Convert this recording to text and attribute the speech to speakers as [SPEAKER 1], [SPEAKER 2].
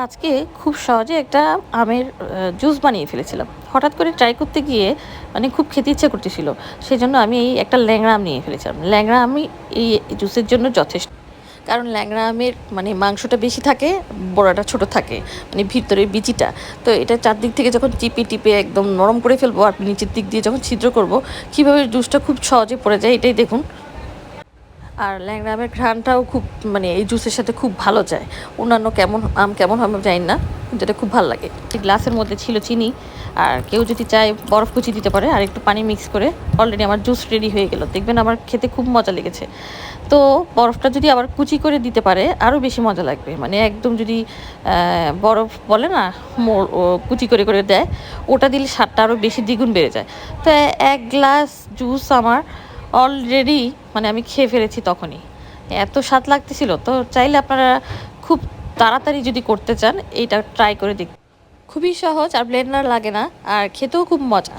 [SPEAKER 1] আজকে খুব সহজে একটা আমের জুস বানিয়ে ফেলেছিলাম। হঠাৎ করে ট্রাই করতে গিয়ে মানে খুব খেতে ইচ্ছে করতেছিল। সেই জন্য আমি এই একটা ল্যাংড়া আম নিয়ে ফেলেছিলাম। ল্যাংড়া আমি এই জুসের জন্য যথেষ্ট। কারণ ল্যাংড়া আমের মানে মাংসটা বেশি থাকে, বড়াটা ছোট থাকে মানে ভিতরের বিচিটা। তো এটা চারদিক থেকে যখন টিপে টিপে একদম নরম করে ফেলব, আর নিচের দিক দিয়ে যখন ছিদ্র করব, কীভাবে জুসটা খুব সহজে পড়ে যায়, এটাই দেখুন। আর ল্যাংড়া আমের খুব মানে এই জুসের সাথে খুব ভালো যায়। অন্যান্য কেমন, আম কেমন হবে জানি না কিন্তু এটা খুব ভালো লাগে। গ্লাসের মধ্যে ছিল চিনি, আর কেউ যদি চায় বরফ কুচি দিতে পারে, আর একটু পানি মিক্স করে অলরেডি আমার জুস রেডি হয়ে গেল। দেখবেন আমার খেতে খুব মজা লেগেছে। তো বরফটা যদি আবার কুচি করে দিতে পারে আরও বেশি মজা লাগবে। মানে একদম যদি বরফ বলে না কুচি করে করে দেয়, ওটা দিলে স্বাদটা আরও বেশি দ্বিগুণ বেড়ে যায়। তো এক গ্লাস জুস আমার অলরেডি মানে আমি খেয়ে ফেলেছি তখনই। এত স্বাদ লাগতেছিল, তো চাইলে আপনারা খুব তাড়াতাড়ি যদি করতে চান, এইটা ট্রাই করে দেখ খুবই সহজ আর ব্লেন্ডার লাগে না, আর খেতেও খুব মজা।